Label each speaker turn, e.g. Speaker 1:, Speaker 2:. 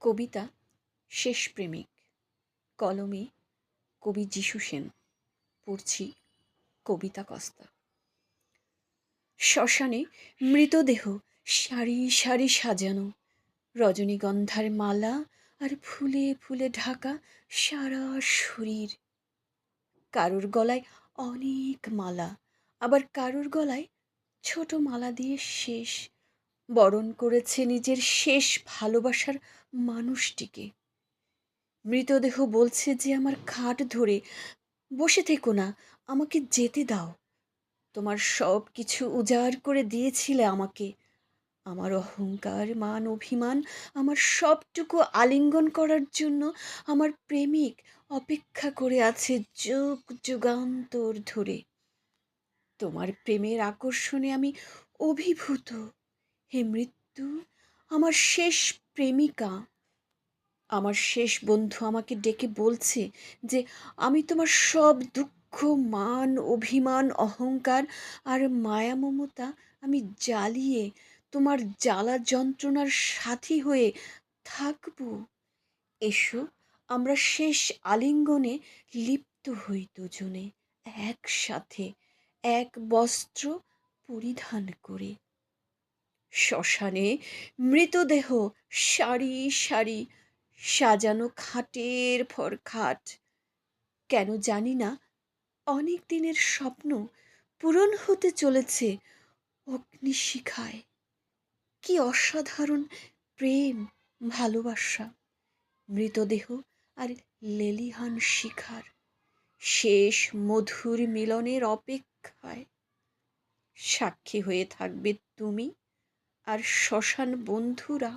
Speaker 1: কবিতা শেষ প্রেমিক। কলমে কবি যিশু সেন। পড়ছি কবিতা কস্তা। শ্মশানে মৃতদেহ সারি সারি সাজানো। রজনীগন্ধার মালা আর ফুলে ফুলে ঢাকা সারা শরীর। কারুর গলায় অনেক মালা, আবার কারুর গলায় ছোট মালা দিয়ে শেষ বরণ করেছে নিজের শেষ ভালোবাসার মানুষটিকে। মৃতদেহ বলছে যে, আমার খাট ধরে বসে থেকো না, আমাকে যেতে দাও। তোমার সব কিছু উজাড় করে দিয়েছিলে আমাকে। আমার অহংকার, মান, অভিমান, আমার সবটুকু আলিঙ্গন করার জন্য আমার প্রেমিক অপেক্ষা করে আছে যুগ যুগান্তর ধরে। তোমার প্রেমের আকর্ষণে আমি অভিভূত। হে মৃত্যু, আমার শেষ প্রেমিকা। আমার শেষ বন্ধু আমাকে ডেকে বলছে যে, আমি তোমার সব দুঃখ, মান, অভিমান, অহংকার আর মায়া মমতা আমি জ্বালিয়ে তোমার জ্বালা যন্ত্রণার সাথী হয়ে থাকব। এসো, আমরা শেষ আলিঙ্গনে লিপ্ত হই দুজনে একসাথে, এক বস্ত্র পরিধান করে। শ্মশানে মৃতদেহ সারি সারি সাজানো খাটের পর খাট কেন জানি না, অনেক দিনের স্বপ্ন পূরণ হতে চলেছে অগ্নিশিখায়। কি অসাধারণ প্রেম, ভালোবাসা। মৃতদেহ আর লেলিহান শিখার শেষ মধুর মিলনের অপেক্ষায়। সাক্ষী হয়ে থাকবে তুমি? আর শ্মশান বন্ধুরা